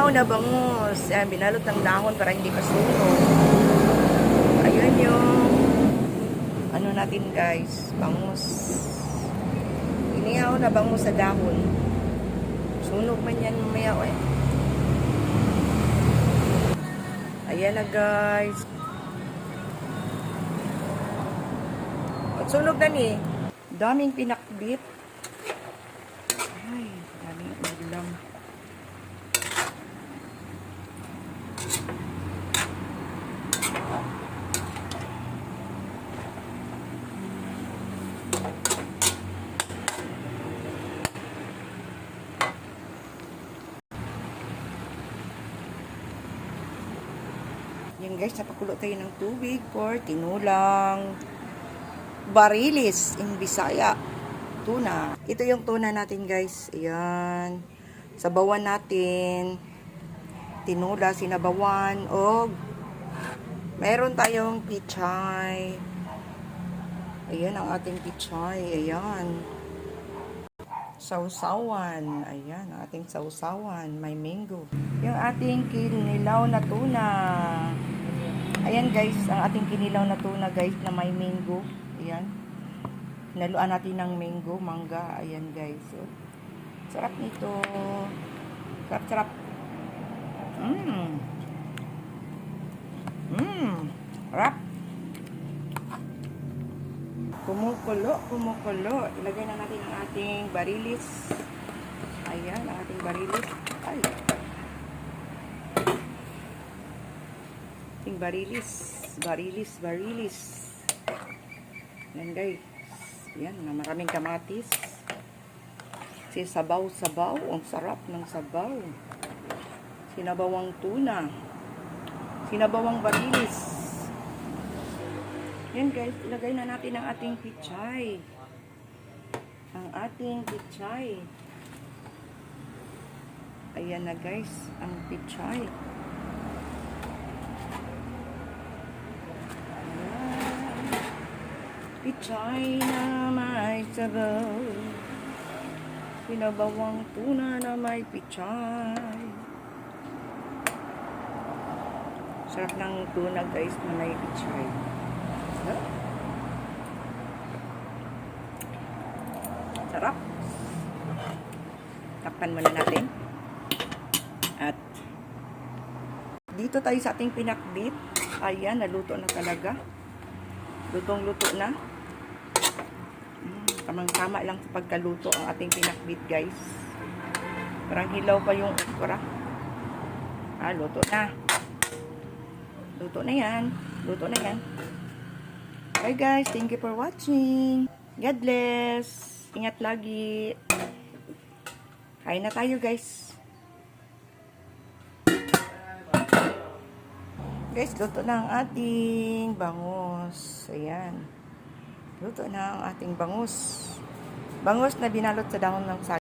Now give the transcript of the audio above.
Inihaw na bangus. Yan, binalot ng dahon para hindi masunog. Ayun yung ano natin guys, bangus. Inihaw na bangus sa dahon. Sunog man yan mamaya eh. Ayan na guys. At sunog na ni. Daming pinakbit. Ay, daming ulam. Yan guys, napakulo tayo ng tubig for tinulang barilis in Bisaya. Tuna. Ito yung tuna natin guys. Ayan. Sabawan natin. Tinula, sinabawan. O meron tayong pichay. Ayan ang ating pichay. Ayan. Sausawan. Ayan, ang ating sausawan. May mango. Yung ating kinilaw na tuna. Ayan guys, ang ating kinilaw na tuna guys na may mango. Ayan. Naluan natin ng mango, mangga. Ayan guys. So, sarap nito. Sarap, sarap. Mmm. Mmm. Sarap. Kumukulo, kumukulo. Ilagay na natin ang ating barilis. Ayan, ang ating barilis. Ay. Ating barilis. Barilis, barilis. Yan guys. Yan, maraming kamatis. Si sabaw-sabaw. Ang sarap ng sabaw. Sinabawang tuna. Sinabawang barilis. Yan guys, ilagay na natin ang ating pichay. Ang ating pichay. Ayan na guys, ang pichay. Pichay na may sabaw. Pinabawang tuna na may pichay. Sarap ng tuna guys na may pichay. Sarap. Takpan muna natin. At dito tayo sa ating pinakbit. Ayan, naluto na talaga. Lutong-luto na. Tamang-tama lang sa pagkaluto ang ating pinakbit, guys. Parang hilaw pa yung okra. Ah, luto na. Luto na yan. Luto na yan. Bye guys, thank you for watching. God bless. Ingat lagi. Kain na tayo guys. Guys, luto na ang ating bangus. Ayan. Luto na ang ating bangus. Bangus na binalot sa dahon ng saging.